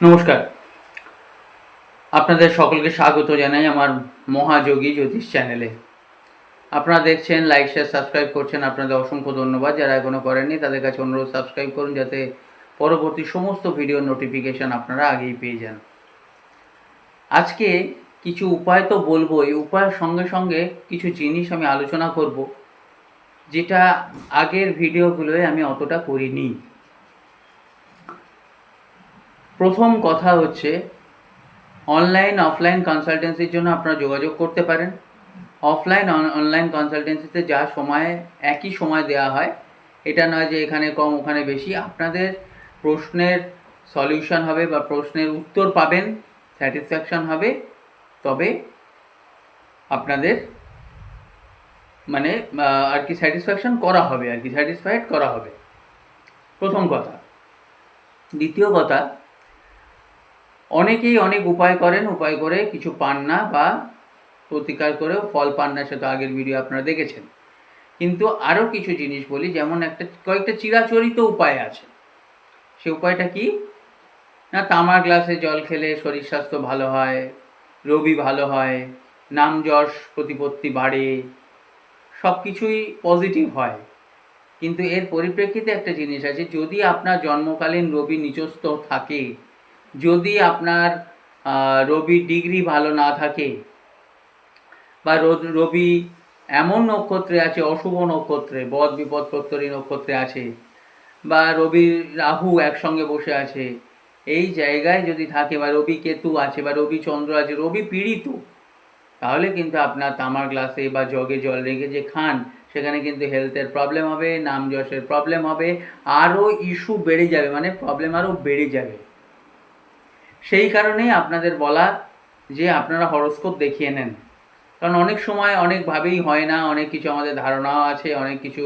নমস্কার। আপনাদের সকলকে স্বাগত জানাই আমার মহাযোগী জ্যোতিষ চ্যানেলে। আপনারা দেখছেন লাইক শেয়ার সাবস্ক্রাইব করছেন, আপনাদের অসংখ্য ধন্যবাদ। যারা এখনও করেননি, তাদের কাছে অনুরোধ সাবস্ক্রাইব করুন যাতে পরবর্তী সমস্ত ভিডিও নোটিফিকেশান আপনারা আগেই পেয়ে যান। আজকে কিছু উপায় তো বলব, এই উপায়ের সঙ্গে সঙ্গে কিছু জিনিস আমি আলোচনা করব, যেটা আগের ভিডিওগুলোয় আমি অতটা করিনি। প্রথম কথা হচ্ছে অনলাইন অফলাইন কনসালটেন্সির জন্য আপনারা যোগাযোগ করতে পারেন। অফলাইন অনলাইন কনসালটেন্সিতে যা সময়, একই সময় দেওয়া হয়, এটা নয় যে এখানে কম, ওখানে বেশি। আপনাদের প্রশ্নের সলিউশন হবে বা প্রশ্নের উত্তর পাবেন স্যাটিসফ্যাকশন হবে, তবে আপনাদের মানে আর কি স্যাটিসফ্যাকশন করা হবে, আর কি স্যাটিসফাইড করা হবে। প্রথম কথা। দ্বিতীয় কথা অনেকেই অনেক উপায় করেন, উপায় করে কিছু পান না বা প্রতিকার করেও ফল পান না, সে তো আগের ভিডিও আপনারা দেখেছেন। কিন্তু আরও কিছু জিনিস বলি, যেমন একটা কয়েকটা চিরাচরিত উপায় আছে। সে উপায়টা কি? না, তামার গ্লাসে জল খেলে শরীর স্বাস্থ্য ভালো হয় রবি ভালো হয়, নাম যশ, প্রতিপত্তি বাড়ে সব কিছুই পজিটিভ হয়। কিন্তু এর পরিপ্রেক্ষিতে একটা জিনিস আছে, যদি আপনার জন্মকালীন রবি নিচস্থ থাকে যদি আপনার রবি ডিগ্রি ভালো না থাকে বা রবি এমন নক্ষত্রে আছে, অশুভ নক্ষত্রে, বদ বিপদ প্রত্যরী নক্ষত্রে আছে বা রবি রাহু একসঙ্গে বসে আছে, এই জায়গায় যদি থাকে বা রবি কেতু আছে বা রবি চন্দ্র আছে, রবি পীড়িত, তাহলে কিন্তু আপনার তামার গ্লাসে বা জগে জল রেখে যে খান, সেখানে কিন্তু হেলথের প্রবলেম হবে, নাম যশের প্রবলেম হবে, আরও ইস্যু বেড়ে যাবে মানে প্রবলেম আরও বেড়ে যাবে। সেই কারণেই আপনাদের বলা যে আপনারা হরস্কোপ দেখিয়ে নেন। কারণ অনেক সময় অনেকভাবেই হয় না, অনেক কিছু আমাদের ধারণাও আছে, অনেক কিছু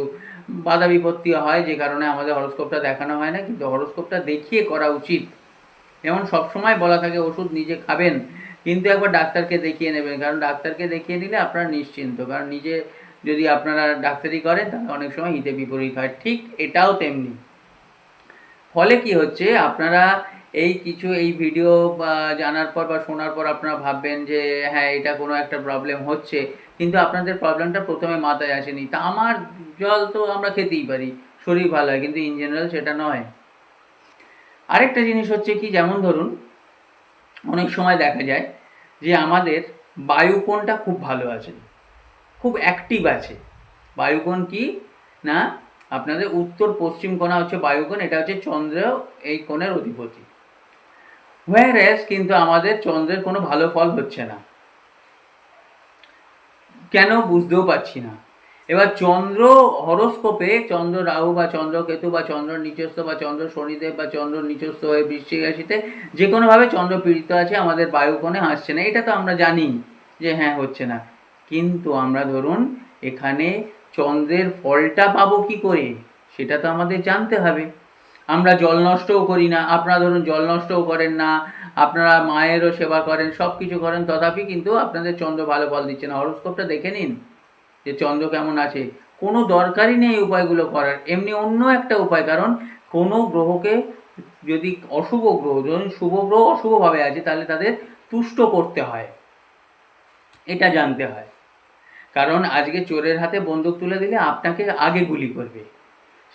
বাধা বিপত্তি হয় যে কারণে আমাদের হরস্কোপটা দেখানো হয় না, কিন্তু হরস্কোপটা দেখিয়ে করা উচিত। যেমন সবসময় বলা থাকে, ওষুধ নিজে খাবেন। কিন্তু একবার ডাক্তারকে দেখিয়ে নেবেন, কারণ ডাক্তারকে দেখিয়ে নিলে আপনারা নিশ্চিন্ত। কারণ নিজে যদি আপনারা ডাক্তারি করেন, তাহলে অনেক সময় হিতে বিপরীত হয়। ঠিক এটাও তেমনি। ফলে কি হচ্ছে, আপনারা এই কিছু, এই ভিডিও জানার পর বা শোনার পর আপনারা ভাববেন যে হ্যাঁ এটা কোনো একটা প্রবলেম হচ্ছে। কিন্তু আপনাদের প্রবলেমটা প্রথমে মাথায় আসেনি। তা আমার জল তো আমরা খেতেই পারি, শরীর ভালো হয়, কিন্তু ইন জেনারেল সেটা নয়। আরেকটা জিনিস হচ্ছে কি, যেমন ধরুন, অনেক সময় দেখা যায় যে আমাদের বায়ুকোণটা খুব ভালো আছে, খুব অ্যাক্টিভ আছে। বায়ুকোণ কি? না, আপনাদের উত্তর পশ্চিম কোণা হচ্ছে বায়ুকোণ, এটা হচ্ছে চন্দ্র, এই কোণের অধিপতি। হোয়ারেস কিন্তু আমাদের চন্দ্রের কোনো ভালো ফল হচ্ছে না। কেন বুঝতেও পারছি না। এবার চন্দ্র হরস্কোপে চন্দ্র রাহু বা চন্দ্র কেতু বা চন্দ্র নিচস্থ বা চন্দ্র শনিদেব বা চন্দ্র নিচস্থ হয়ে বৃশ্চিক রাশিতে যে কোনোভাবে চন্দ্র পীড়িত আছে, আমাদের বায়ুকোণে হাসছে না। এটা তো আমরা জানি যে হ্যাঁ হচ্ছে না। কিন্তু আমরা ধরুন এখানে চন্দ্রের ফলটা পাবো কি করে? সেটা তো আমাদের জানতে হবে। আমরা জল নষ্টও করি না, আপনারা ধরুন জল নষ্টও করেন না, আপনারা মায়েরও সেবা করেন, সব কিছু করেন, তথাপি কিন্তু আপনাদের চন্দ্র ভালো ফল দিচ্ছে না। হরস্কোপটা দেখে নিন যে চন্দ্র কেমন আছে। কোনো দরকারই নেই এই উপায়গুলো করার, এমনি অন্য একটা উপায়, কারণ কোনো গ্রহকে যদি অশুভ গ্রহ, ধরুন শুভ গ্রহ অশুভভাবে আছে, তাহলে তাদের তুষ্ট করতে হয়। এটা জানতে হয়। কারণ আজকে চোরের হাতে বন্দুক তুলে দিলে আপনাকে আগে গুলি করবে।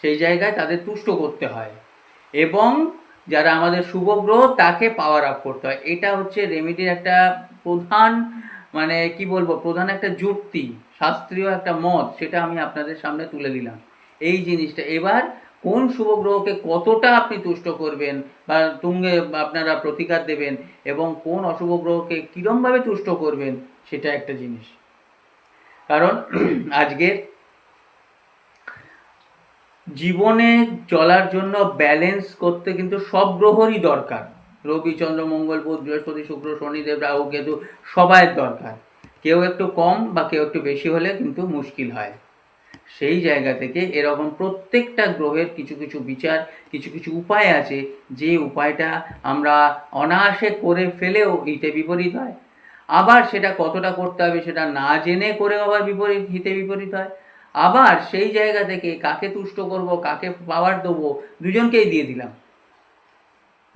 সেই জায়গায় তাদের তুষ্ট করতে হয়। এবং যারা আমাদের শুভ গ্রহ তাকে পাওয়ার আপ করতে হয়। এটা হচ্ছে রেমিডির একটা প্রধান মানে কি বলব, প্রধান একটা যুক্তি, শাস্ত্রীয় একটা মত, সেটা আমি আপনাদের সামনে তুলে দিলাম। এই জিনিসটা, এবার কোন শুভ গ্রহকে কতটা আপনি তুষ্ট করবেন বা তুঙ্গে আপনারা প্রতিকার দেবেন এবং কোন অশুভ গ্রহকে কীরমভাবে তুষ্ট করবেন, সেটা একটা জিনিস। কারণ আজকের জীবনে চলার জন্য ব্যালেন্স করতে কিন্তু সব গ্রহরই দরকার। রবি, চন্দ্র, মঙ্গল, বুধ, বৃহস্পতি, শুক্র, শনিদেব, রাহু, কেতু সবাই দরকার। কেউ একটু কম বা কেউ একটু বেশি হলে কিন্তু মুশকিল হয়। সেই জায়গা থেকে এরকম প্রত্যেকটা গ্রহের কিছু কিছু বিচার, কিছু কিছু উপায় আছে, যে উপায়টা আমরা অনায়াসে করে ফেলেও হিতে বিপরীত হয়। আবার সেটা কতটা করতে হবে সেটা না জেনে করেও আবার বিপরীত, হিতে বিপরীত হয়। আবার সেই জায়গা থেকে কাকে তুষ্ট করব, কাকে পাওয়ার দেবো, দুজনকেই দিয়ে দিলাম।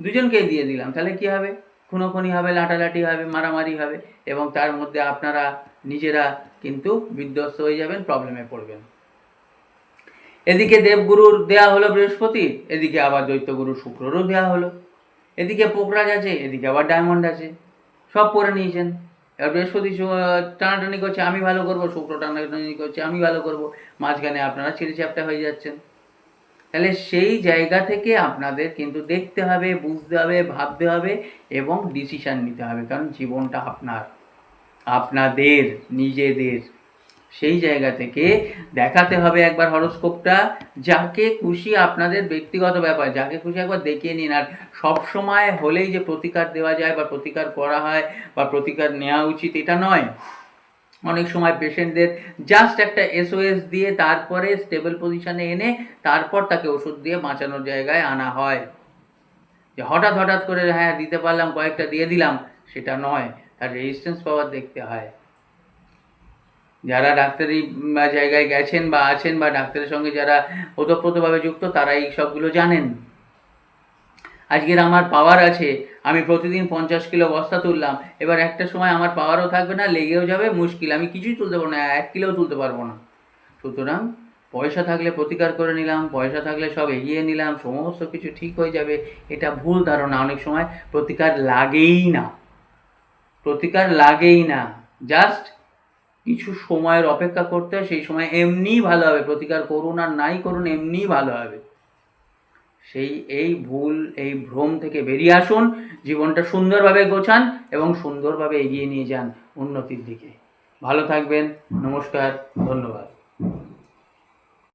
দুজনকেই দিয়ে দিলাম। তাহলে কি হবে? খুনোখুনি হবে, লাটালাটি হবে, মারামারি হবে এবং তার মধ্যে আপনারা নিজেরা কিন্তু বিধ্বস্ত হয়ে যাবেন প্রবলেমে পড়বেন। এদিকে দেবগুরুর দেয়া হলো বৃহস্পতি, এদিকে আবার দৈত্যগুরু শুক্ররও দেয়া হলো। এদিকে পোকরাজ আছে, এদিকে আবার ডায়মন্ড আছে। সব পরে নিয়েছেন। এবার বৃহস্পতি টানাটানি করছে, আমি ভালো করব, শুক্র টানাটানি করছে, আমি ভালো করব, মাঝখানে আপনারা ছিঁড়ে চ্যাপটা হয়ে যাচ্ছেন। তাহলে সেই জায়গা থেকে আপনাদের কিন্তু দেখতে হবে, বুঝতে হবে, ভাবতে হবে এবং ডিসিশান নিতে হবে, কারণ জীবনটা আপনার। আপনাদের, নিজেদের। সেই জায়গা থেকে দেখাতে হবে একবার হরোস্কোপটা, যাকে খুশি আপনাদের ব্যক্তিগত ব্যাপার, যাকে খুশি একবার দেখিয়ে নিন। আর সব সময় হলেই যে প্রতিকার দেওয়া যায় বা প্রতিকার করা হয় বা প্রতিকার নেওয়া উচিত, এটা নয়। অনেক সময় পেশেন্টদের জাস্ট একটা এসওএস দিয়ে তারপরে স্টেবল পজিশনে এনে তারপর তাকে ওষুধ দিয়ে বাঁচানোর জায়গায় আনা হয়। যে হঠাৎ হঠাৎ করে হ্যাঁ দিতে পারলাম, কয়েকটা দিয়ে দিলাম, সেটা নয়। তার রেজিস্ট্যান্স পাওয়ার দেখতে হয়। যারা ডাক্তারি জায়গায় গেছেন বা আছেন বা ডাক্তারের সঙ্গে যারা ওতপ্রোতভাবে যুক্ত তারা এই সবগুলো জানেন। আজকের আমার পাওয়ার আছে, আমি প্রতিদিন পঞ্চাশ কিলো বস্তা তুললাম, এবার একটা সময় আমার পাওয়ারও থাকবে না, লেগেও যাবে, মুশকিল, আমি কিছুই তুলতে পারব না, এক কিলোও তুলতে পারব না। সুতরাং পয়সা থাকলে প্রতিকার করে নিলাম, পয়সা থাকলে সব এগিয়ে নিলাম, সমস্ত কিছু ঠিক হয়ে যাবে, এটা ভুল ধারণা, অনেক সময় প্রতিকার লাগেই না। প্রতিকার লাগেই না, জাস্ট কিছু সময়ের অপেক্ষা করতে হয়, সেই সময় এমনিই ভালো হবে। প্রতিকার করুন আর নাই করুন, এমনিই ভালো হবে। সেই, এই ভুল, এই ভ্রম থেকে বেরিয়ে আসুন, জীবনটা সুন্দরভাবে গোছান এবং সুন্দরভাবে এগিয়ে নিয়ে যান উন্নতির দিকে। ভালো থাকবেন, নমস্কার, ধন্যবাদ।